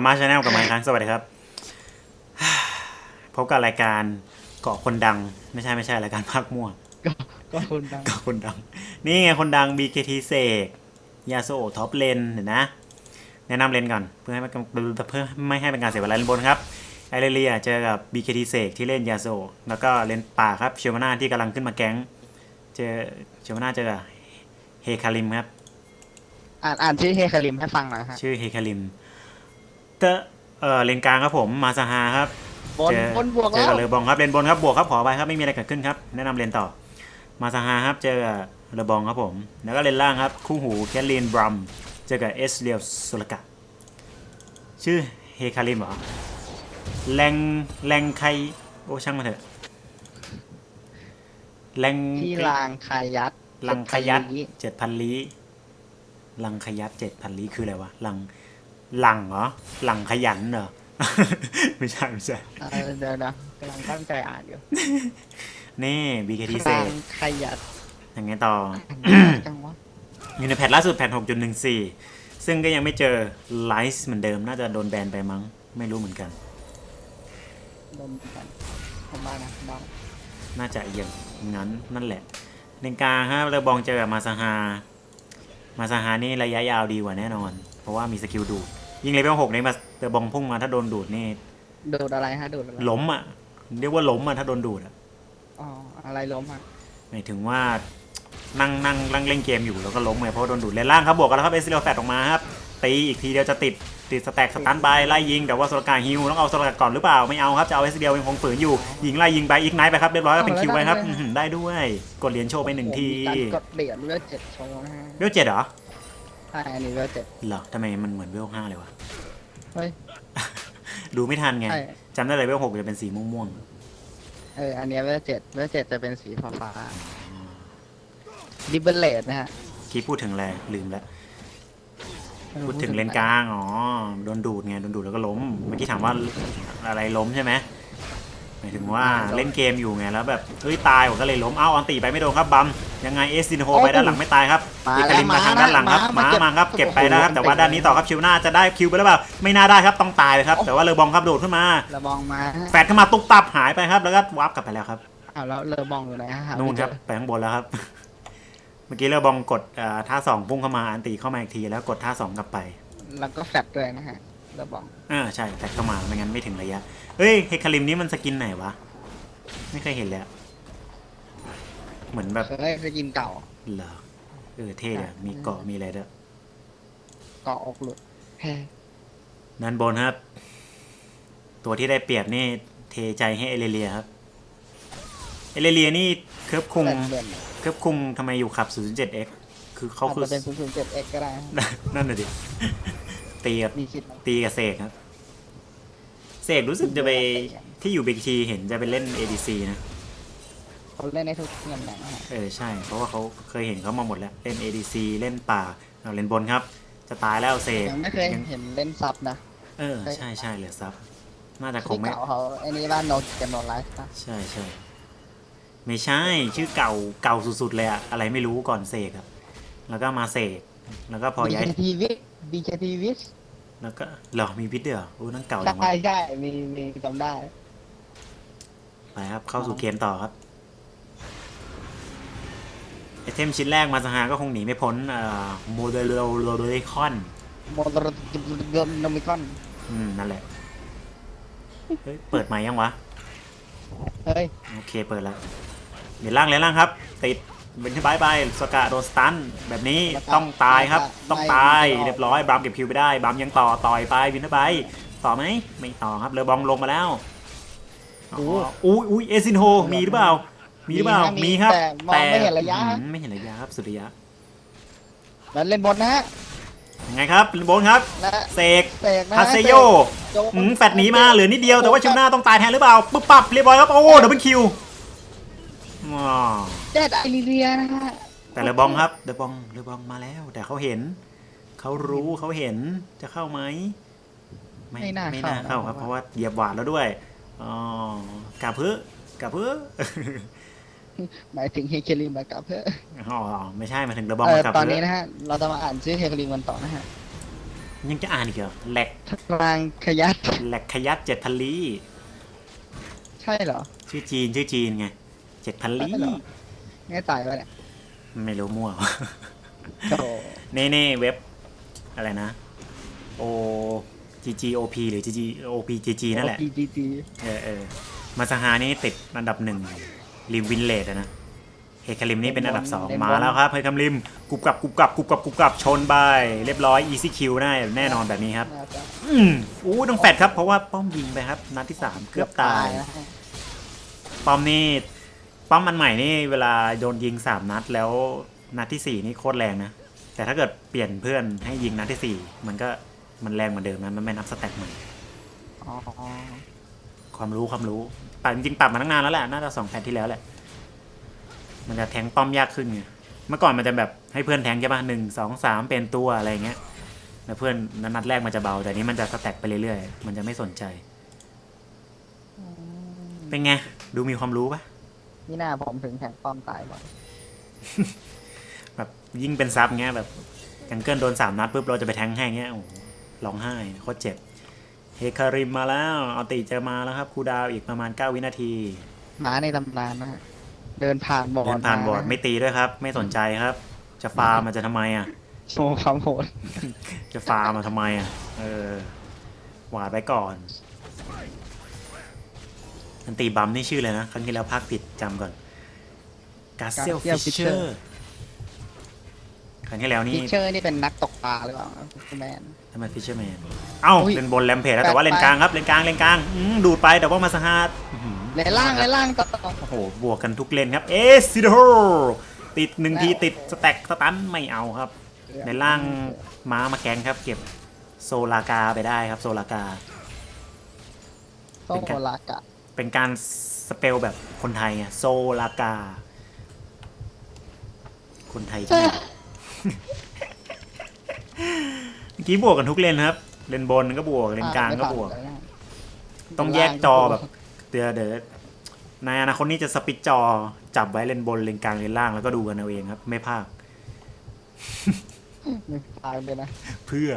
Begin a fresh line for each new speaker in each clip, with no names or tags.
อามาชาแนลกับมาอีกครั้งสวัสดีครับ พบกับรายการเกาะคนดัง ไม่ใช่ไม่ใช่รายการภาคมั่ว
ก็ก็คนดัง
เกาะคนดัง นี่ไงคนดัง BKT เสกยาโซท็อปเลนเห็นนะ แนะนำเลนก่อน เพื่อให้ไม่เพื่อไม่ให้เป็นการเสียเวลาเลนบนครับไอเรเลียเจอกับ BKT เสกที่เล่นยาโซแล้วก็เลนป่าครับเชลมาน่าที่กำลังขึ้นมาแก๊ง เจอเชลมาน่าเจอกับเฮคาริมครับ
อ่านอ่านชื่อเฮคาริมให้ฟังหน่อยฮะ
ชื่อเฮคาริม เตอเออเลนกลางครับผมมาซาฮาครับ
บน
เจอบ
นบวก
เจอ
แล้ว
กับเลอบองครับเลนบนครับบวกครับขอไปครับไม่มีอะไรเกิดขึ้นครับแนะนำเลนต่อมาซาฮาครับเจอกับเลอบองครับผมแล้วก็เลนล่างครับคู่หูแคทลีนบรัมเจอกับเอสเรียลสุลกะชื่อเฮคาริมเหรอแรงแรงใครโอ้ช่างมาเถอะแรง
ที่ลางคายัด
ลังขยัด
เจ็ดพันลี้
เจ็ดพันลี้ลังขยัดเจ็ดพันลี้คืออะไรวะลัง ลังเหรอลังขยันเหรอ ไม่ใช่ไม่ใช่
เออเดี๋ยวนะกำลังตั้งใจอ่านอยู่
นี่ BKT เซ
ลางขยัด
ยังไงต่อ
จังวะ
อยู่ในแพทล่าสุดแพท6.14 ซึ่งก็ยังไม่เจอไลฟ์เหมือนเดิม น่าจะโดนแบนไปมั้ง ไม่รู้เหมือนกัน
โดนกันผมบ้านะบ้า
น่าจะอย่างนั้นนั่นแหละในกลางครับเรือบองเจอกับมาซาฮา มาซาฮานี่ระยะยาวดีกว่าแน่นอน เพราะว่ามีสกิลดูด ยิงเลเวลหกนี่มาเรือบองพุ่งมาถ้าโดนดูดนี่
โดดอะไรฮะโดดอะไร
ล้มอะเรียกว่าล้มอะถ้าโดนดูดอะ
อ๋ออะไรล้มอะ
หมายถึงว่านั่งนั่งนั่งเล่นเกมอยู่แล้วก็ล้มไงเพราะว่าโดนดูดเลนล่างครับบวกกันแล้วครับเอสเรียลแฟตออกมาครับตีอีกทีเดียวจะติดติดสแต็กสตันบายไล่ยิงแต่ว่าโซลกาฮิวต้องเอาโซลกาก่อนหรือเปล่าไม่เอาครับจะเอาเอสเรียลยังคงฝืนอยู่ยิงไล่ยิงไปอีกไนท์ไปครับเรียบร้อยก็เป็นคิวไปครับอื้อหือได้ด้วยกดเหรียญโชว์ไปหนึ่งที
โอ้โมีการกดเหรียญเลือดเจ็ดโชว์นะฮะ
เวลเจ็ดเหรอ
ใช่อันนี้เลือดเจ็ด
เหรอทำไมมันเหมือนเวลห้าเลยวะ
เฮ้ย
ดูไม่ทันไง
ใช่
จำได้เลยเวลหกจะเป็นสีม่วง
เอออันเนี้ยเลือดเจ็ดเลือดเจ็ดจะเป็นสีฟ้าฟ้าดิบเบิลเลดนะฮะ
ๆคิดพูดถึงอะไรลืมแล้ว พูดถึงเลนกลาง อ๋อ โดนดูดไง โดนดูดแล้วก็ล้ม เมื่อกี้ถามว่าอะไรล้มใช่ไหมหมายถึงว่าเล่นเกมอยู่ไง แล้วแบบ เฮ้ย ตายผมก็เลยล้ม เอ้า อันตีไปไม่โดนครับบัม ยังไงเอสซินโฮไปด้านหลังไม่ตายครับ
มา
อี
แล้ว
คาริมมาทางด้านหลังครับมา
เก็
มาครับเก็บไปนะครับแต่ว่าด้านนี้ต่อครับชิวหน้าจะได้คิวไปหรือเปล่าไม่น่าได้ครับต้องตายเลยครับแต่ว่าเลอบองครับโดดขึ้นมา
ระบองมาฮะ
แฟดขึ้นมาตุ๊บตับหายไปครับแล้วก็วาร์ปกลับไปแล้วครับ
อ้าวแล้วเลอบองอยู่ไหนฮะหาไม่
นู่น
เจ
ค
อ
รับไปข้างบนแล้วครับ เมื่อกี้เลอบองกดเอ่อท่าสองพุ่งเข้ามาอันตีเข้ามาอีกทีแล้วกดท่าสองกลับไป
แล้วก็แฟดด้วยนะฮะเลอบอง
อ่าใช่แฟดเข้ามาไม่งั้นไม่ถึงระยะเฮ้ยเฮคาริมนี้มันสกินไหนวะไม่เคยเห็นเลยอะ เหมือนแบบ
เคยไปกินเก่า
เหรอเออเท่เลยมีเกาะมีอะไรด้วย
เกาะอกหลุดแพ้
ด้านบนครับ ตัวที่ได้เปรียบนี่เทใจให้เอเลเลียครับ เอเลเลียนี่เคิร์ฟคุง
แฟดเด่น
เคิร์ฟคุงทำไมอยู่ขับ 07x คือเขา
อาจ
คือ
จะเป็น0 0 7 x ก็ได้ฮะ
นั่นน่ะดิตีกับ
มีคิด
ตีกับเสกครับ เสกรู้สึกจะไปที่อยู่เบกทีเห็นจะไปเล่น ADC นะ
เขาเล่นในทุกตำแหน่งนะฮะ
เออใช่ เพราะว่าเขาเคยเห็นเขามาหมดแล้ว เล่น ADC เล่นป่าเอาเล่นบนครับ จะตายแล้วเสก
ยังไม่เคยเห็นเล่นซับนะ
เออใช่ใช่เหลือซับน่าจะค
ที่
งไม่
เก่าเขาไอ้นี่บ้านโนกับโนไลฟ์ปะ
ใช่ใช่ไม่ใช่ชื่อเก่าเก่าสุดๆเลยอะอะไรไม่รู้ก่อนเสกอะแล้วก็มาเสกแล้วก็พอย้าย
บีทีวิบีทีวิส
แล้วก็เหรอมีวิทย์เดียวโอ้นั่นเก่าจัง
ใช่
วะ
ใช่มีมีจำได้
ไปครับเข้าสู่เกมต่อครับไอ เทมชิ้นแรกมาสหาก็คงหนีไม่พ้นเอ่อโมเดลโลโดเรคอน
โมโตรยนโนมิคอน
อืมนั่นแหละเฮ้ยเปิดใหม่ยังวะ
เฮ้ย
โอเคเปิดแล้วเดี๋ยวล่างเลยล่างครับ ติดเป็นที่บายบายสกาโดนสตันแบบนี้ต้องตายครับต้องตายเรียบร้อยบามเก็บคิวไปได้บามยังต่อต่อยไปวินเทอร์ไบต่อไหมไม่ต่อครับเรือบองลงมาแล้วอ๋ออุ้ยอุ้ยเอซินโฮมีหรือเปล่า มีหรือเปล่า มีครับ
แต่มองไม่เห็นระยะ
อืมไม่เห็นระยะครับสุดระยะ
แล้วเล่นบนนะฮะ
ยังไงครับลินโบนครับ
และ
เสก
เสกนะ
ฮาเซโย
โจ
อืมแฟดหนีมาเหลือนิดเดียวแต่ว่าชิวหน้าต้องตายแทนหรือเปล่าปุ๊บปับเรียบร้อยครับโอ้ดับเบิลคิวว้าว
เจ็ดไอริเลียนะฮะ
แต่เรือบองครับเรือบองเรือบองมาแล้ว แต่เขาเห็น เขารู้เขาเห็นจะเข้าไหมไม่ไม่น่าเข้าครับ เพราะว่าเหยียบหวาดแล้วด้วยอ๋อกาเพื่อกาเพื่อ
หมายถึงเฮเคลิมมากับเพื่อ
อ๋อไม่ใช่หมายถึงเรือบอง
เออ
กับ
ตอน
เพื่
นี้
อ
นะฮะ เราจะมาอ่านชื่อเฮเคลิมกันต่อนะฮะ
ยังจะอ่านอีกเหรอแหลก
พลังขยัด
แหลกขยัดเจ็ดพันลี
ใช่เหรอ
ชื่อจีนชื่อจีนไงเจ็ดพันลี
ใช่เหรอง่ายตายไปเนี่ย
ไม่รู้มั่ว
โอ้โห
เน่เน่เว็บ อะไรนะ O G G O P หรือ G G O P G G นั่นแหละ
จีจีจี
เออเออมาซาฮานี่ติดอันดับหนึ่ง ริมวินเลดนะเฮคาริมนี่เป็นอันดับสองมาแล้วครับเฮคาริมกุบกับกุบกับกุบกับกุบกับชนไปเรียบร้อย easy kill แน่แน่นอนแบบนี้ครับ
น่าจะ
อืมอู้ต้องแฟดครับเพราะว่าป้อมยิงไปครับ นัดที่สามเกือบตาย
นะฮะ
ป้อมนี่ป้อมอันใหม่นี่เวลาโดนยิงสามนัดแล้วนัดที่สี่นี่โคตรแรงนะ แต่ถ้าเกิดเปลี่ยนเพื่อนให้ยิงนัดที่สี่มันก็มันแรงเหมือนเดิมนะมันไม่นับสแต็กใหม่
อ๋อ
ความรู้ความรู้ ปรับจริงๆปรับมาตั้งนานแล้วแหละน่าจะสองแพทที่แล้วแหละ มันจะแทงป้อมยากขึ้นไงเมื่อก่อนมันจะแบบให้เพื่อนแทงใช่ป่ะหนึ่งสองสามเป็นตัวอะไรเงี้ยแล้วเพื่อนนัดแรกมันจะเบา แต่นี้มันจะสแต็กไปเรื่อยๆ มันจะไม่สนใจ เป็นไง ดูมีความรู้ปะ
นี่หน้าผมถึงแข่งป้อมตายบ่อย
แบบยิ่งเป็นซับเงี้ยแบบยังเกิลโดนสามนัดปุ๊บเราจะไปแทงให้เงี้ยโอ้โหร้องไห้โคตรเจ็บ เฮคาริมมาแล้วเอาติจะมาแล้วครับครูดาวอีกประมาณ 9 วินาที
หมาในตำนานนะฮะเดินผ่านบอร์ด
เดินผ่านบอร์ด
ม
ไม่ตีด้วยครับ ไม่สนใจครับ จะฟาร์มมันจะทำไมอะ
โชว์ความโหด
จะฟาร์มมาทำไมอะเออหวาดไปก่อนอันตีบัมนี่ชื่อเลยนะ ครั้งที่แล้วภาคผิดจำก่อนกาเซียล
Garciel
ฟิชเชอ
Fisher
ร์ ครั้งที่แล้วนี่
พิชเชอร์นี่เป็นนักตกปลาหรือเปล่าคุณแมน
ทำไมฟิชเชอร์แมนเอ้า
อุ๊ย
เป็นบนแรมเพจแล้วแต่ว่า
แปลก
เลนกลางครับเลนกลางเลนกลางอืมดูดไปแต่ว่ามาสฮาร์ดอื้อหือ
ในล่างในล่างต่อ
โอ้โหบวกกันทุกเลนครับเอซิโดติดหนึ่งทีติดสแต็กสตันไม่เอาครับ ในล่างม้ามาแกงครับ เก็บโซลากาไปได้ครับโซลากา
โซลากะ
เป็นการสเปลแบบคนไทยไงโซลากา คนไทยที่ เมื่อกี้บวกกันทุกเลนครับ เลนบนก็บวก เลนกลางก็บวก ต้องแยกจอแบบ เดี๋ยวเดี๋ยวในอนาคตนี้จะสปิดจอจับไว้เลนบนเลนกลางเลนล่างแล้วก็ดูกันเอาเองครับ ไม่พลาด
ไม่ตายเลยนะ
เพื่อ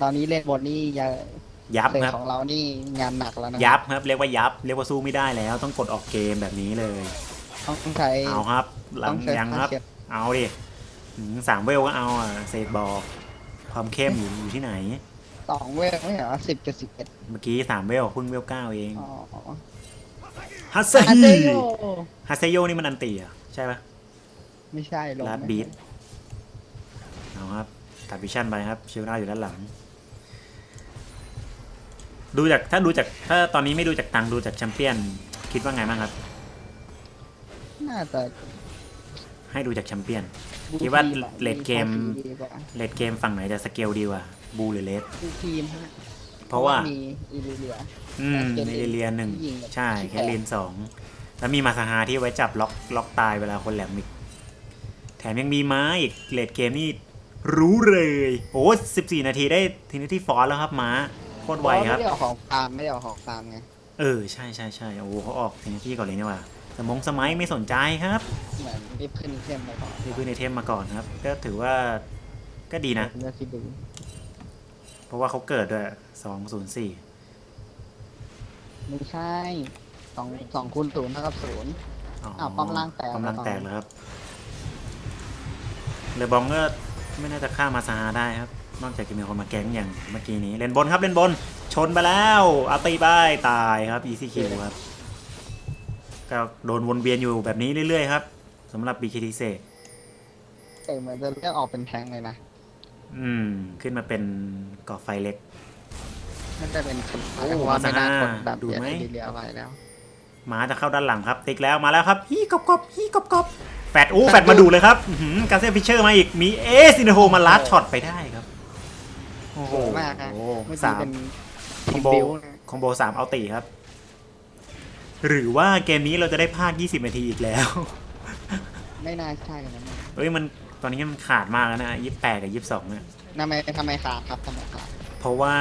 ตอนนี้เล่นบทนี่ยา
ยับ
เลน
ครับ
ของเรานี่งานหนักแล้วนะ
ยับครับ เรียกว่ายับ เรียกว่าสู้ไม่ได้แล้ว ต้องกดออกเกมแบบนี้เลย
ต้องใช้
เอาครับหลั
ต้
ง
องใช้
ยังครับ
ผ้าเช็ด
เอาดิหืมสามเวลก็เอาอะเศษบอก ความเข้มอยู่อยู่ที่ไหน
สองเวลไม่เหรอสิบกับสิบเอ็ด
เมื่อกี้สามเวลเพิ่งเวลเก้าเอง
อ๋อ
ฮัสเซ
อาเซ
ฮิ
โย
ฮัสเซโยนี่มันอันตีอะใช่ปะ
ไม่ใช่ลง
ลาดบีทเอาครับตัดวิชั่นไปครับชิลน่าอยู่ด้านหลัง ดูจากถ้าดูจากถ้าตอนนี้ไม่ดูจากตังค์ดูจากแชมเปี้ยนคิดว่าไงบ้างครับ
น่าจะ
ให้ดูจากแชมเปี้ยน
ดู
คิดว่า
ทีมอะ
เลดเกม
ภาษีดีกว่า
เลดเกมฝั่งไหนจะสเกลดีกว่าบูหรือเลส
ดูทีมฮะ
เพราะว่า
มีอีลิเลีย
อืม
แต่
ใน
เกม
เรียนหนึ่ง
ที่ยิงแบบ
ใช่
ที่
แค่
แปด
เรียนสองแล้วมีมาซาฮาที่ไว้จับล็อกล็อกตายเวลาคนแหลมอีก แถมยังมีม้าอีกเลดเกมนี่รู้เลย โอ้สิบสี่นาทีได้ทีนี้ที่ฟอสแล้วครับม้า โคตรไวครับ
ไม่ได้ออกของฟาร์มไม่ได้ออกของฟาร์มไง
เออ ใช่ใช่ใช่โอ้โหเขาออกทีนี้ที่ก่อนเลยนี่หว่า สมองสมัยไม่สนใจครับ
เหมือนรีบขึ้นเทมไปก่อน
ที่พื้นในเทมมาก่อนครับ ก็ถือว่าก็ดีนะ
เลือกที่ดู
เพราะว่าเขาเกิดด้วยสองศูนย์สี่
ไม่ใช่สองสองคูณศูนย์เท่ากับศูนย์ อ้าวป้อมล่างแตก
ป้อมล่าง
แล้ว
แตกแล้วครับเลบองก็ไม่น่าจะฆ่ามาซาฮาได้ครับ นอกจากจะมีคนมาแก๊งอย่างเมื่อกี้นี้ เล่นบนครับเล่นบน ชนไปแล้วอาตีไปตายครับ easy kill ครับ ก็โดนวนเวียนอยู่แบบนี้เรื่อยๆครับสำหรับ BKT เซ
เอกเหมือนจะเลือกออกเป็นแทงเลยนะ
อืม ขึ้นมาเป็นก่อไฟเล็ก
น่าจะเป็นคน
โอ้
เพราะว่าไม่น่ากดแบบ
ดู
เบีย
ไหม
ดอีลิเลียไว้แล้ว
หมาจะเข้าด้านหลังครับ ติ๊กแล้วมาแล้วครับฮีกบกบฮีกบกบแฟดอู้แฟดมาดูเลยครับการเซนฟิชเชอร์มาอีกมีเอซินโฮมาลัดช็อตไปได้ครับ โอ้โห
โหมากฮะ
โอ้
เมื่อ
สา
กี้
ม
เป็น
คอ
ที
ม
ม
โบ
บิวนะ
คอมโบสามเอาตีครับ หรือว่าเกมนี้เราจะได้ภาค 20 นาทีอีกแล้ว
ไม่น่าใช่นะเนี่ย
เฮ้ยมันตอนนี้มันขาดมากแล้วนะ28 กับ 22เนี่ย
ทำไมทำไมขาดครับทำไมขาด
เพราะว่า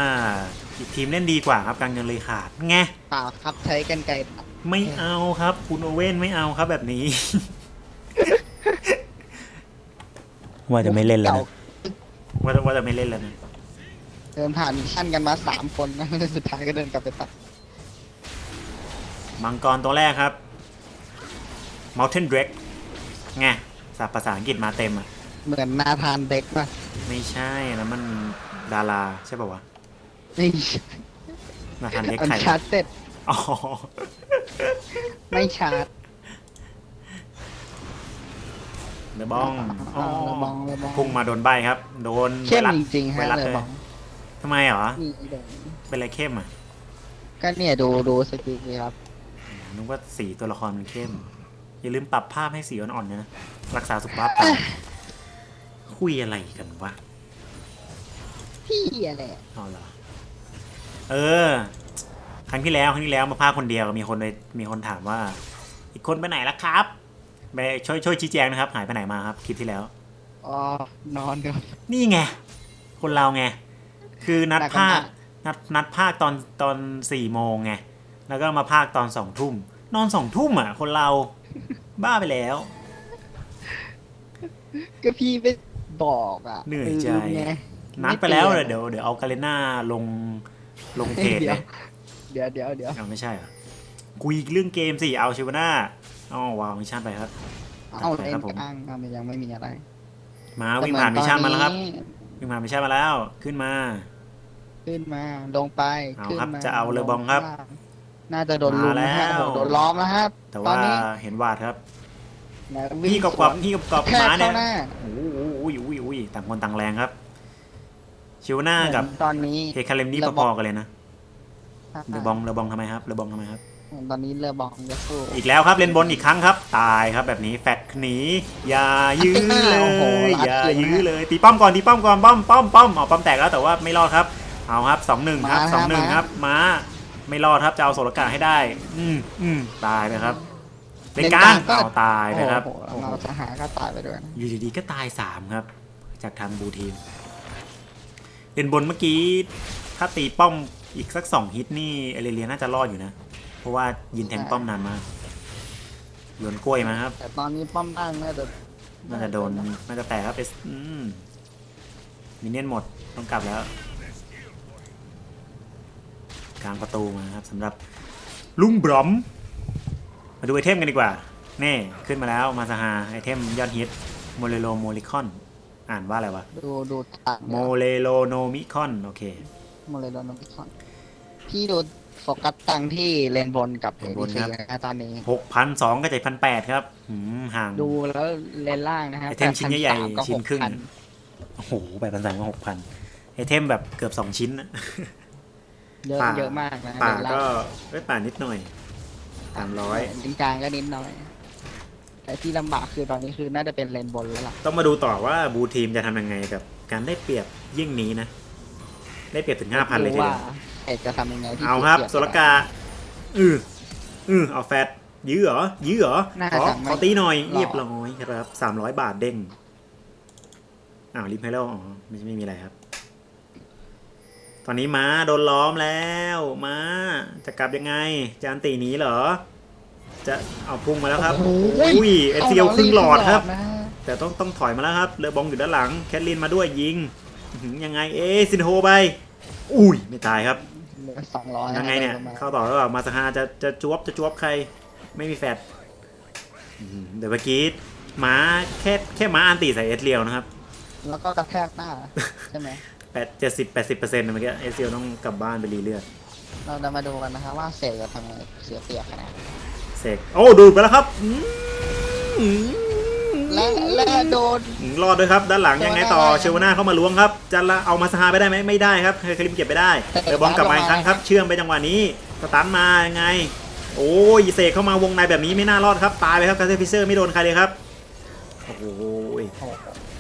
อีกทีมเล่นดีกว่าครับการเงินเลยขาดไง
เปล่าครับใช้กันไกลตัด
ไม่เอาครับ คุณโอเว่นไม่เอาครับแบบนี้ ว่าจะไม่เล่นแล้วนะว่าจะว่าจะไม่เล่นแล้วนะ
เดินผ่านมิชชั่นกันมาสามคนนะสุดท้ายก็เดินกลับไปตัด
มังกรตัวแรกครับ Mountain Drake ไงศัพท์ภาษาอังกฤษมาเต็มอะ
เหมือนนาธานเด็กป่ะ
ไม่ใช่นะมันดาราใช่ป่าวะ
ไม่ใช่
นาธานเด็ก
อัน
ไข่
ชาร์จเสร็จ
อ๋อ
ไม่ชาร์จ
เดบองอ๋อ
เลบองเลบอง
พุ่งมาโดนใบครับ โดน
เข้ม
ไวรัส
จริงๆ
ไว
ฮะ
รัส
เล
เลย
บอง
ทำไมเหรอ
นี่เดี๋ยว
เป็นอะไรเข้มอะ
ก็เนี่ยดูดูสกิลนี่ครับ
นึกว่าสีตัวละครมันเข้ม อย่าลืมปรับภาพให้สีอ่อนๆนะ รักษาสุขภาพตาคุยอะไรกันวะ
พี่อะไรอะ
เอาเหรอเออ ครั้งที่แล้วครั้งที่แล้วมาภาคคนเดียวมีคนเลยมีคนถามว่า อีกคนไปไหนแล้วครับไปช่วยช่วยชี้แจงนะครับ หายไปไหนมาครับคลิปที่แล้ว
อ๋อนอนครับ
นี่ไงคนเราไงคือนัด
หนักกว่า
ภาค
หนัก
นัดนัดภาคตอนตอนสี่โมงไง แล้วก็มาภาคตอนสองทุ่ม นอนสองทุ่มอะ คนเราบ้าไปแล้ว
ก็พี่ไปบอกอะ
เหนื่อยใจ
ไง
นัดไปแล้ว
ม่
เดี๋ยวเดี๋ยวเอากาเลน่าลงลงเพจ
เดี๋
เลย
วยเดี๋ยวเดี๋ยวเดี๋ยว
เอาไม่ใช่เหรอคุยเรื่องเกมสิเอาชิวาน่าอ๋อวางมิชชั่นไปครับ
เอา
จัดไป
เล่
ครั
น
บผม
กลางเอามันยังไม่มีอะไร
มาวิ่งผ่านมิชชั่นมาแล้วครับ
แต่เหอนตอนนี้
วิ่งผ่านมิชชั่นมาแล้วขึ้นมา
ขึ้นมาลงไป
เอา
ขึ้น
ครับ
มา
จะเอาเรือบองครับ
ลง น่าจะโดนลุมนะฮะ
มาแล้ว
โอ้โหโดนล้อมแล้วครับ
แต่
ตอ
ว่าน
นี้
เห็นวาดครับ
นะวิ่ง
พี่กอบกอบพี่กอบกอบ
แค่
ม้าเนี่
เข้ายหน้า
โอ้โหอุ้ยอุ้ยอุ้ยต่างคนต่างแรงครับ ชิวาน่ากับ
เหมือนตอนนี้
เฮคาเลมนี่
ระ
พ
บบ
อๆกันเลยนะเรือบองเรือบองทำไมครับเรือบองทำไมครับ
ตอนนี้เรือบองจะสู้
อีกแล้วครับเล่นบนอีกครั้งครับ ตายครับแบบนี้แฟดหนีอย่ายื้อเล
โอ้โห
ย
รัด
อย่า
คืน
ยื้อ
นะ
เลยตีป้อมก่อนตีป้อมก่อนป้อมป้อมป้อมเอาป้อมแตกแล้วแต่ว่าไม่รอดครับเอาครับสองหนึ่งครับ
มา
สองหนึ่ง
มา
ครับม้า ไม่รอดครับจะเอาโสรกาให้ได้ อืมอืมตายไปครับเล่นกลางเอาตายไปครับ
โอ้โห
โอ้โห
เราจะหาก็ตายไปด้วยนะ
อยู่ดีๆก็ตายสามครับ จากทางบูทีมเล่นบนเมื่อกี้ ถ้าตีป้อมอีกสักสองฮิตนี่เอเลเรียน่าจะรอดอยู่นะ เพราะว่ายินแทงป้อมนานมากโยนกล้วยมาครับ
แต่ตอนนี้ป้อมตั้งน่าจะ
น่าจะโดนน่าจะแตกครับเอสอืมมินเนี่ยนหมดต้องกลับแล้ว กลางประตูมาครับสำหรับลุงบรอม มาดูไอเทมกันดีกว่านี่ขึ้นมาแล้วมาซาฮาไอเทมยอดฮิตโมเลโลโมลิคอน อ่านว่าอะไรวะ
ดูดูต่าง
โมเลโลโนมิคอน โอเค
โมเลโดนมิคอน พี่ดูโฟกัสตังที่เลนบนกับ
เล
เอน
บน
ดี
ครับ
นะตอนนี้
หกพันสองกับเจ็ดพันแปดครับหืมห่าง
ดูแล้วเลนล่างนะฮะ
ไอเทมชิ้นใหญ่ๆ
8,300กับ
ชิ้นครึ่ง
6,000
โอ้โหแปดพันสามกับหกพันไอเทมแบบเกือบสองชิ้นนะ
เยอะ
ป่า
เยอะมากนะ
ป่า
เลนล่
ก็
ง
ไว้ยป่านิดหน่อยสามร้อย
เลนกลางก็นิดหน่อย แต่ที่ลำบากคือตอนนี้คือน่าจะเป็นเลนบนแล้วล่ะ
ต้องมาดูต่อว่าบูทีมจะทำยังไงกับการได้เปรียบยิ่งนี้นะ ได้เปรียบถึงห้าพันเลยที
ว่า
เดียว
เอกจะทำยังไงที่
เอาครับ
สีย
โซลกาอืออือเอาแฟตยื้อเหรอ ยื้อเหรอ
น่า
ขอ
จะไม่
ขอตีหน่อย
หรอก
เรียบร้อยครับสามร้อยบาทเด้งอ้าวริมให้แล้วอ๋อไม่ไม่มีอะไรครับ ตอนนี้ม้าโดนล้อมแล้วม้าจะกลับยังไงจะอันตีหนีเหรอ จะเอาพุ่งมาแล้วครับ
โอ้โห
อุ้ยเอซีเอลครึ่งหลอดครับ
นะฮะ
แต่ต้องต้องถอยมาแล้วครับเรือบองอยู่ด้านหลังแคทลินมาด้วยยิงอื้อหือยังไงเอะซินโฮไปอุ้ยไม่ตายครับ
เหลือสองร้อย
ยังไงเนี่ยเข้าต่อแล้วเปล่ามาสฮาจะจะจวบจะจวบใครไม่มีแฟดอื้อหือเดี๋ยวเมื่อกี้ม้าแค่แค่ม้าอันตีใส่เอสเรียวนะครับ
แล้วก็กระแทกหน้าใช่ไหม
แปดเจ็ดสิบแปดสิบเปอร์เซ็นต์เมื่อกี้เอสเรียวต้องกลับบ้านไปรีเลือด
เราจะมาดูกันนะคะว่าเสกจะทำไงเสียเปรียบขนาดไหน
เสกโอ้ดูดไปแล้วครับอื้อ
และและโดน
หือรอดด้วยครับ ด้านหลังยังไงต่อ
เช
เช
วาน่า
วาน่าเข้ามาล้วงครับจะละเอามาสฮาไปได้ไหมไม่ได้ครับเคลิมเก็บไปได้
แต่
เรือบองกลับมาอีกครั้งครับเชื่อมไปจังหวะนี้สตันมายังไง โอ้ยเสกเข้ามาวงในแบบนี้ไม่น่ารอดครับตายไปครับคาเซฟิเซอร์ไม่โดนใครเลยครับโอ้โห
โอ้โห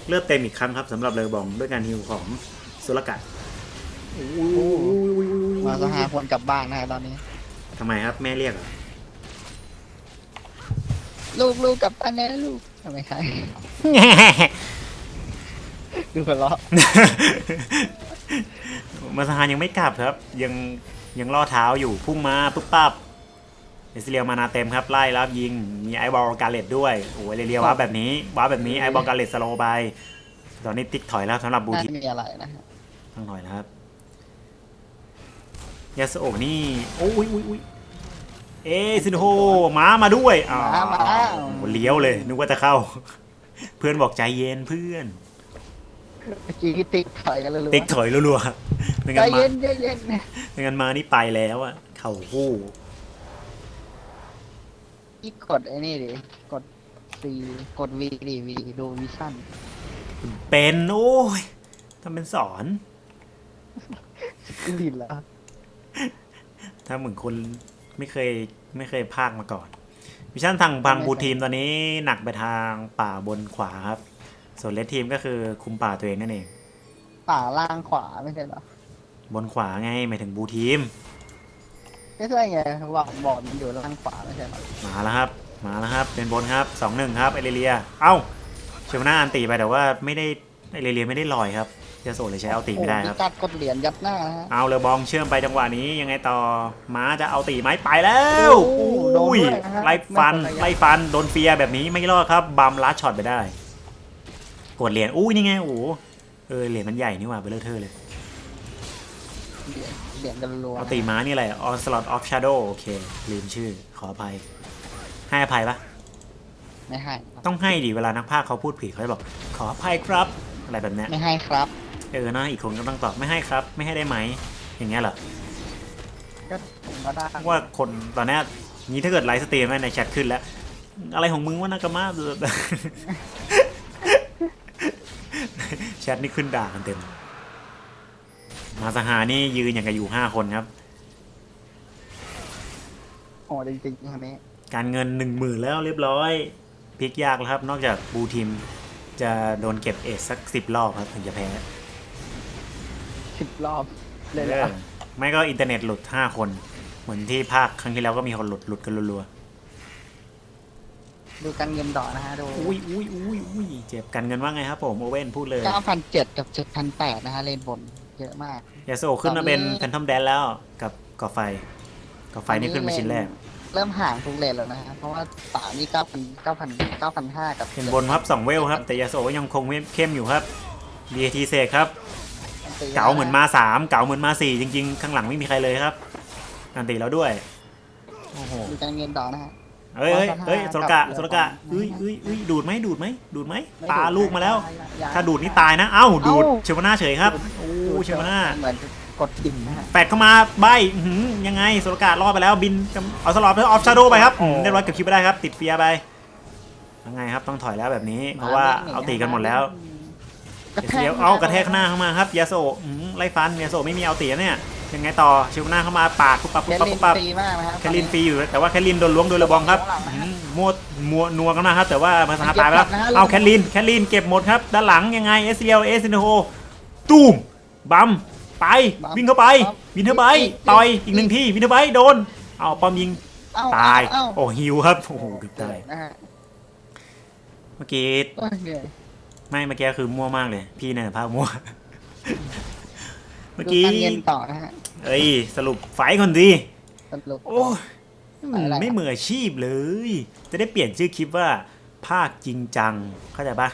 เลือดเต็มอีกครั้งครับสำหรับเรือบองด้วยการฮิวของ สุรกัด
มาสหาคนกลับบ้านนะฮะตอนนี้
ทำไมครับแม่เรียกเหรอ
ลูกลูกกลับบ้านแล้วลูกทำไมใครดูหัวเราะ
มาสฮานยังไม่กลับครับ ยังยังล่อเท้าอยู่พุ่งมาปุ๊บปั๊บเอสเรียวมานาเต็มครับไล่รับยิงมีไอบอลการเลตด้วยโอ้ยเรียวว้าแบบนี้ว้าแบบนี้ไอบอลการเลตสโลว์ไปตอนนี้ติ๊กถอยแล้วสำหรับบู
น่า
ที
จะมีอะไรนะฮะ
ต้องถอยแล้วครับยาสโอะนี่โอ้ยอุ้ยอุ้ยเอะซินโฮม้ามาด้วยอ้าว
มามา
โอ้เลี้ยวเลย นึกว่าจะเข้า เพื่อนบอกใจเย็นเพื่อน
เมื่อกี้ที่ติ๊กถอยกันเลย
ติ๊กถอยรัวๆไม่
ใจ
งั้นมา
เย็นใจเย็นเนี่ย
ไม่งั้นมานี่ไปแล้วอะเข่าคู่
ที่กดไอ้นี่ดิกด C กด V ดิ V ดูวิชั่น
เป็นโอ้ยทำเป็นสอน
ลินแล้ว
ถ้าเหมือนคนไม่เคยไม่เคยพากมาก่อน มิชชั่นทางพังบูทีมตอนนี้หนักไปทางป่าบนขวาครับ ส่วนเลดทีมก็คือคุมป่าตัวเองนั่นเอง
ป่าล่างขวาไม่ใช่เหรอ บ
นขวาไงหมายถึงบูทีม
ไม่ใช่ไงบอกบอกมันอยู่ล่างขวาไม่ใช่เหรอ
มาแล้วครับ มาแล้วครับ เป็นบนครับสองหนึ่งครับเอเรเลีย เอ้าเชลน่าอันตีไปแต่ว่าไม่ได้เอเรเลียไม่ได้ลอยครับ เจโซเลยใช้เอาตีไม่ได้ครับ
โอ้โหกัดกดเหรียญยัดหน้านะฮะ
เอาเลยบองเชื่อมไปจังหวะนี้ยังไงต่อม้าจะเอาตีไหมไปแล้ว
โอ้โหโดนด้วยนะฮะ
ไล่ฟัน
ไม่เป็นไร
ไล่ฟันโดนเฟียร์แบบนี้ไม่รอดครับบัมลัดช็อตไปได้ กดเหรียญอุ้ยนี่ไงโอ้โหเออเหรียญมันใหญ่นี่หว่าไปเลอะเทอะเลย
เหรียญเหรียญกันรัว
เอาตีม้านี่อะไร Onslaught of Shadow โอเค ลืมชื่อ ขออภัย ให้อภัยปะ
ไม่ให้
ต้องให้ดิเวลานักพากย์เขาพูดผิดเขาจะบอก ขออภัยครับ อะไรแบบเนี้ย
ไม่ให้ครับ
เออนะอีกคนก็ต้องตอบไม่ให้ครับ ไม่ให้ได้ไหม อย่างเงี้ยเหรอ
ก็ผมก็ได้
ว่าคนตอนเนี้ยนี้ถ้าเกิดไลฟ์สตรีมในแชทขึ้นแล้ว อะไรของมึงว่านากามาแชทนี่ขึ้นด่ากันเต็ม มาสหานี่ยืนอย่างกับอยู่ห้าคนครับ
โอ้จริงๆคนนี้
การเงินหนึ่งหมื่นแล้วเรียบร้อยพลิกยากแล้วครับ นอกจากบูทีมจะโดนเก็บเอสสักสิบรอบครับถึงจะแพ้
สิบรอบเลย
เอ
เหร
อ
อ
ไม่ก็อินเทอร์เน็ตหลุดห้าคน เหมือนที่ภาคครั้งที่แล้วก็มีคนหลุดหลุดกันรัว
ดูการเงินต่อนะฮะดู
ๆอุ้ยอุ้ยอุ้ยอุ้ยเจ็บกันเงินว่าไงครับผมโอเว่นพูดเลย
เก้าพันเจ็ดกับเจ็ดพันแปดนะฮะ เลนบน เยอะมาก
ยาโซขึ้นมาเป็น
ตอนนี้
แฟนทอมแดนแล้วกับก่อไฟก่อไฟนี่ขึ้นมาชิ้นแรก
เริ่มห่างทุกเลนแล้วนะฮะ เพราะว่าป่านี่เก้าพันเก้าพันเก้าพันห้ากับ
เป็นบนครับสองเวลครับ แต่ยาโซยังคงเข้มอยู่ครับ BAT เซกครับ เก๋าเหมือนมาสามเก๋าเหมือนมาสี่จริงๆ ข้างหลังไม่มีใครเลยครับอันตีแล้วด้วยโอ้โห
ดูการเงินต่อนะฮะ
เอ้ยเอ้ยเอ้ย
กับ
โซลกะ
กับ
โซลกะเอ้ยเอ้ยเอ้ยดูดไหมดูดไหมดูดไหม
ไม่
ปลา
ดูด
ลูกมาแล้ว
อย่
ถ้าดูดนี่ตายนะเอ้าดูด
เอ้า
เชวนาเฉยครับโอ้
ดูด
เชวนา
เหมือนกดกิ่งนะฮะ
แปดเข้ามาใบอื้อหือยังไงโซลกะรอดไปแล้วบินเอาสลอดไปออฟชาโดไปครับอืมเรียบร้อยเก็บคิวไปได้ครับ ติดเฟียร์ไปยังไงครับต้องถอยแล้วแบบนี้เพราะว่าเอาตีกันหมดแล้ว
กระแท
เดี๋ยวเอากระแทกหน้าเข้ามาครับยาโซอืมไล่ฟันยาโซไม่มีเอาตีนะเนี่ยยังไงต่อเชวนาเข้ามาปาดปุ๊บปั๊บ
แค
ปุ๊บปั๊บ
ลิน
ปุ๊บปั๊บ
ฟรีมากนะครับ
แคลินฟรีอยู่แต่ว่าแคลินโดนล้วงโดนระบองครับอืมมัวมัวนัวกันมากครับ แต่ว่ามาสหาตายไปแล้วเอาแคลินแคลินเก็บหมดครับ ด้านหลังยังไงเอสเอลเอสเนโฮตูมบัมไปวิ่งเข้าไปวินเทอร์ไบต์ต่อยอีกหนึ่งทีวินเทอร์ไบต์โดน เอาป้อมยิง
เอ้
ตาย
เอ้
โอ้ฮิวครับโอ้โหเกือบตาย
นะฮะ
เมื่อกี้
โอ้ยเหนื่อย
ไม่เมื่อกี้คือมั่วมากเลย พี่เนี่ยภาพมั่ว เมื่อ
ดู
กี้
การเงินต่อนะฮะ
เอ้ยสรุปไฟท์ก่อนดิ
สรุป
โอ้ย
อะไรอะ
ไม่มืออาชีพเลย จะได้เปลี่ยนชื่อคลิปว่า ภาคจริงจัง เข้าใจปะ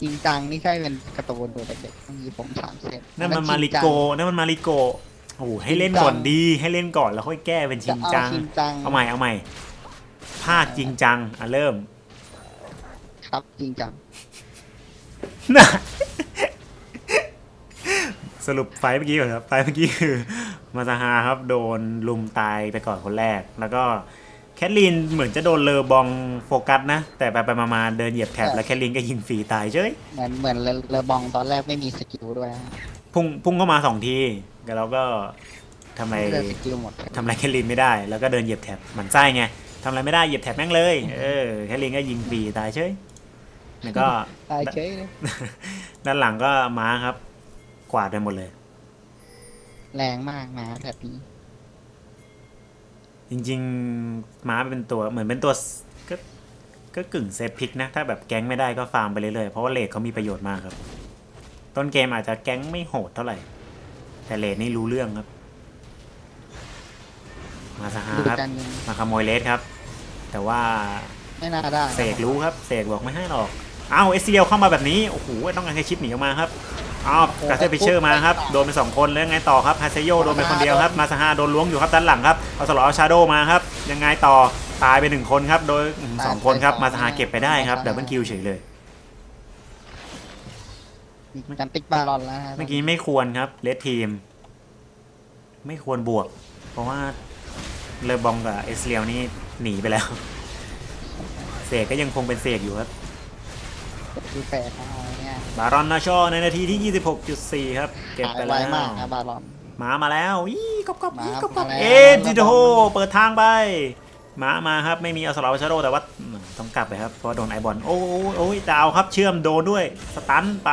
จริงจังนี่ใช่เป็นการ์ตูนตัวเด็กๆมีผมสามเซน
นั่นมันมา
จ
ริ
งจัง
โกนั่นมันมาริโกโอ้โหให้เล่น
จริงจัง
ก่อนดี ให้เล่นก่อนแล้วค่อยแก้เป็นจ
จะ
ริง
เอา
จัง
จริงจัง
เอาใหม่เอาใหม่ ภาคจริงจัง อะเริ่ม
ครับจริงจัง
น่ะสรุปไฟล์เมื่อกี้ก่อนครับ ไฟล์เมื่อกี้คือมาซาฮาครับ โดนลุมตายไปก่อนคนแรก แล้วก็แคทลีนเหมือนจะโดนเลอบองโฟกัสนะ แต่ไปไปๆมาๆเดินเหยียบแถบแล้วแคทลีนก็ยิงฟรีตายเฉย
เหมือนเหมือนเลเลอบองตอนแรกไม่มีสกิลด้วยฮะ
พุ่งพุ่งเข้ามาสองทีแต่เราก็ทำอะไร
เลสกิลหมด
ทำอะไรแคทลีนไม่ได้ แล้วก็เดินเหยียบแถบหมันไส้ไงทำอะไรไม่ได้เหยียบแถบแม่งเลยเออแคทลีนก็ยิงฟรีตายเฉย แล้วก็
ตายเฉยเลย
ด้านหลังก็ม้าครับ กวาดไปหมดเลย
แรงมากนะแบบนี้
จริง ๆ ม้าเป็นตัวเหมือนเป็นตัวก็ก็กึ่งเซฟพิกนะ ถ้าแบบแก๊งไม่ได้ก็ฟาร์มไปเรื่อยๆ เพราะว่าเลดเขามีประโยชน์มากครับ ต้นเกมอาจจะแก๊งไม่โหดเท่าไหร่ แต่เลดนี่รู้เรื่องครับ มาสหา
ดู
ครับ
การเงิน
มาขโมยเลดครับ แต่ว่า
ไม่น่าได้
เสกรู้ครับ เสกบอกไม่ให้หรอก อ้าวเอสเซียเข้ามาแบบนี้ โอ้โห ต้องการให้ชิปหนีออกมาครับอ้าวกาเซฟิเชอร์มาครับ โดนไปสองคนแล้วยังไงต่อครับฮาเซโยโดนไปคนเดียวครับ มาซาฮาโดนล้วงอยู่ครับด้านหลังครับ เอาสลอเอาชาโดมาครับ ยังไงต่อ ตายไปหนึ่งคนครับ โดยอืมสองคนครับ มาซาฮาเก็บไปได้ครับ ดับเบิลคิวเฉยเลย
มีการติ๊กบาลอนแล้วนะ
เมื่อกี้ไม่ควรครับ เลดทีม ไม่ควรบวก เพราะว่าเลอบองกับเอสเรียวนี่หนีไปแล้ว เสกก็ยังคงเป็นเสกอยู่ครับ
ดูแปลกเอาเนี่ย
บารอนนาชอในนาทีที่ 26.4 ครับ เก็บ
หาย
ไป
ไว
แล้ว
มากนะบาลอน
หมามาแล้วอีกอบกอบ
หมา
อีกอบกอบ
มาแล้ว
เอ็ดจิโดเปิดทางไปหมามาครับไม่มีเอาสลาวชาโดแต่ว่าอืมต้องกลับไปครับเพราะโดนไอบอลโอ้โอ้โอ้ยดาวครับเชื่อมโดนด้วยสตันไป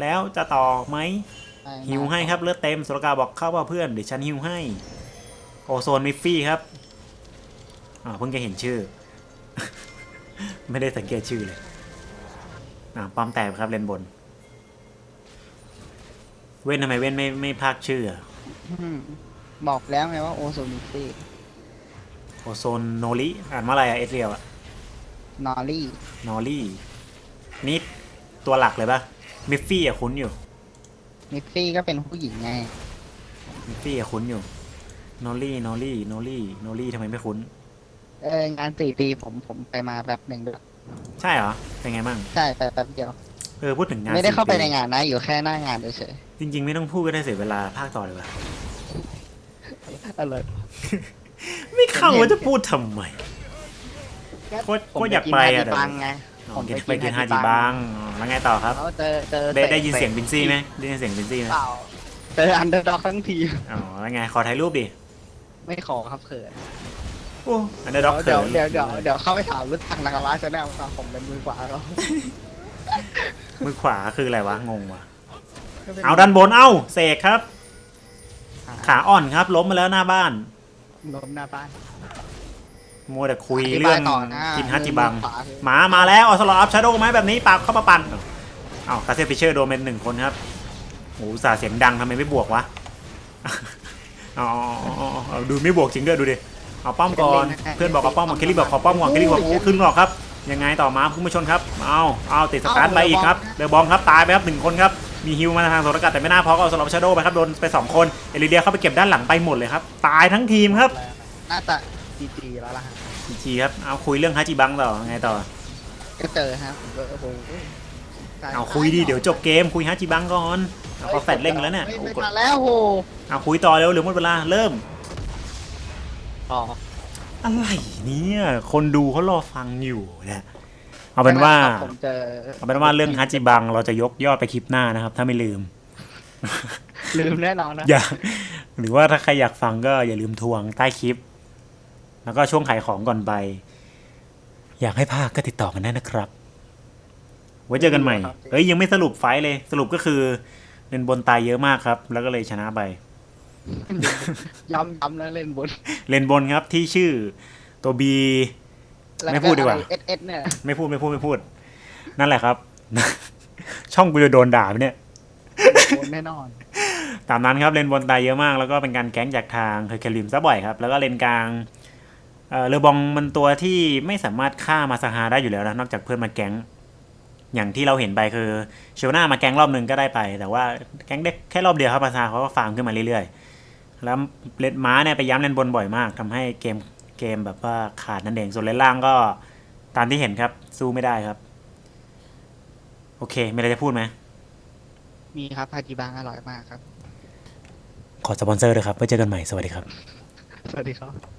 แล้วจะต่อไหมหิวให้ครับเลือดเต็มสุรกาบอกเข้าว่าเพื่อนเดี๋ยวฉันหิวให้ โอโซนมิฟฟี่ครับอ่าเพิ่งจะเห็นชื่อ ไม่ได้สังเกตชื่อเลย อ่าป้อมแตกครับเลนบน เว้นทำไมเว้นไม่ไม่พากชื่ออะ
อืมบอกแล้วไงว่าโอโซนิตี้
โอโซนโนริอ่านว่าอะไรอะเอสเรียวอะ
นอรี่
นอรี่นี่ตัวหลักเลยปะมิฟฟี่อะคุ้นอยู่
มิฟฟี่ก็เป็นผู้หญิงไง
มิฟฟี่อะคุ้นอยู่ นอรี่นอรี่นอรี่นอรี่ทำไมไม่คุ้น
เอองานสี่ปีผมผมไปมาแบบหนึ่งด้วย
ใช่เหรอ เป็นไงบ้าง
ใช่ไปแป๊บเดียว
เออพูดถึงงาน
ไม่ได้เข้าไป
สี่
ในงานนะ อยู่แค่หน้างานเฉย
จริง ๆ ไม่ต้องพูดก็ได้เสียเวลาภาคต่อเลยว่ะ
ๆอะไร
ไม่เข้าว่าจะพูดทำไม โคตร
ผม
โคตรอยากไปอะ
นฮจิบังไง
อ๋
ผ
อ
ม
กิน
ไป
ไป
กิ
กิ
น
น
ฮา
ฮา
จิ
จิ
บั
บั
ง
งอ๋อแล้วไงต่อครับ
เขาเจอเจอ
ได้
ตะ
ได้ยินเสียงบินซี่ไหมได้ยินเสียงบินซี่ไหม
เปล่าเจออันเดอร์ด็อกทั้งทีม
อ๋อแล้วไงขอถ่ายรูปดิ
ไม่ขอครับเขิน
โอ้อันเดอร์ด็อก
เดี๋ยวเดี๋ยวเดี๋ยวเดี๋ยวเข้าไปถามรู้จักนักร้ายชาแนลครับผมเป็นมือขวาเขา
มือขวาคืออะไรวะ งงว่ะเอาด้านบนเอ้าเสกครับ ขาอ่อนครับ ล้มมาแล้วหน้าบ้าน
ล้มหน้าบ้าน
มัวแต่คุยเรื่อง
ธิบายต่อนะ
กินฮัจิบัง
มือขวาคือ
หมามาแล้วเอาสลออัพชาโดว์ไหมแบบนี้ปากเข้ามาปั่นเอ้าคาเซฟิเชอร์โดนเป็นหนึ่งคนครับโอ้อุตสาห์เสียงดังทำไมไม่บวกวะเอ๋อาเอาเอาเอาเอาดูไม่บวกจริงด้วยดูดิ เอาป้อมก่อนเพื่อนบอกเอาป้อมก่อนเคลลี่บอกขอป้อมก่อนเคลลี่บอกโอ้ขึ้นหรอกครับยังไงต่อมาคุณผู้ชมครับเอาเอาติดสตาร์ทไปอีกครับเดอะบอมครับตายไปครับหนึ่งคนครับมีฮิวมาทางโซลกัดแต่ไม่น่าพอก็เอาสลับชาโดว์ไปครับโดนไปสองคนเอลิเดียเข้าไปเก็บด้านหลังไปหมดเลยครับตายทั้งทีมครับ
น่าจะจีจีแล้วล่ะฮะ
อีกทีครับเอาคุยเรื่องฮัจิบังต่อไงต่อ
ก็เจอฮะผมก็โอ้โห
เอาคุยดีเดี๋ยวจบเกมคุยฮัจิบังก่อนเอาเขาแฟดเล่นกันแล้วเนี่ย
ไม่
โอ้
ไม่
กด
ทันแล้วโห
เอาคุยต่อเร็วเหรือหมดเวลาเริ่ม
ต่อ
อะไรเนี่ย คนดูเขารอฟังอยู่นะเอาเป็นว่า
ผมเจอ
เอาเป็นว่าเรื่องฮัจิบังเราจะยกยอดไปคลิปหน้านะครับ ถ้าไม่ลืม
ลืมแน่นอนนะ
อย่า หรือว่าถ้าใครอยากฟังก็อย่าลืมทวงใต้คลิป แล้วก็ช่วงขายของก่อนไป อยากให้ภาคก็ติดต่อกันได้นะครับ ไว้เจอกันใหม่เอ้ยยังไม่สรุปไฟท์เลย สรุปก็คือเล่นบนตายเยอะมากครับ แล้วก็เลยชนะไป
ย้ำย้ำแล้วเล่นบน
เลนบนครับที่ชื่อตัว B ไม่พูดดีกว่า
เอสเอสเนี่ย
ไม่พูดไม่พูดไม่พูด นั่นแหละครับ ช่องกูจะโดนด่าไหมเนี่ย
บนแน่นอน
ตามนั้นครับเลนบนตายเยอะมาก แล้วก็เป็นการแก๊งจากทางเคยเคลิมซะบ่อยครับ แล้วก็เลนกลางเอ่อเรือบองมันตัวที่ไม่สามารถฆ่ามาซาฮาได้อยู่แล้วนะนอกจากเพื่อนมาแก๊ง อย่างที่เราเห็นไปคือเชลนามาแก๊งรอบหนึ่งก็ได้ไป แต่ว่าแก๊งได้แค่รอบเดียวครับมาซาเขาก็ฟาร์มขึ้นมาเรื่อยๆ แล้วเลนม้าเนี่ยไปย้ำเลนบนบ่อยมากทำให้เกมเกมแบบว่าขาดนั่นเองส่วนเลนล่างก็ตามที่เห็นครับ สู้ไม่ได้ครับ โอเคมีอะไรจะพูดไหม
มีครับฮาจิบังอร่อยมากครับ
ขอสปอนเซอร์ด้วยครับไว้เจอกันใหม่สวัสดีครับ
สวัสดีครับ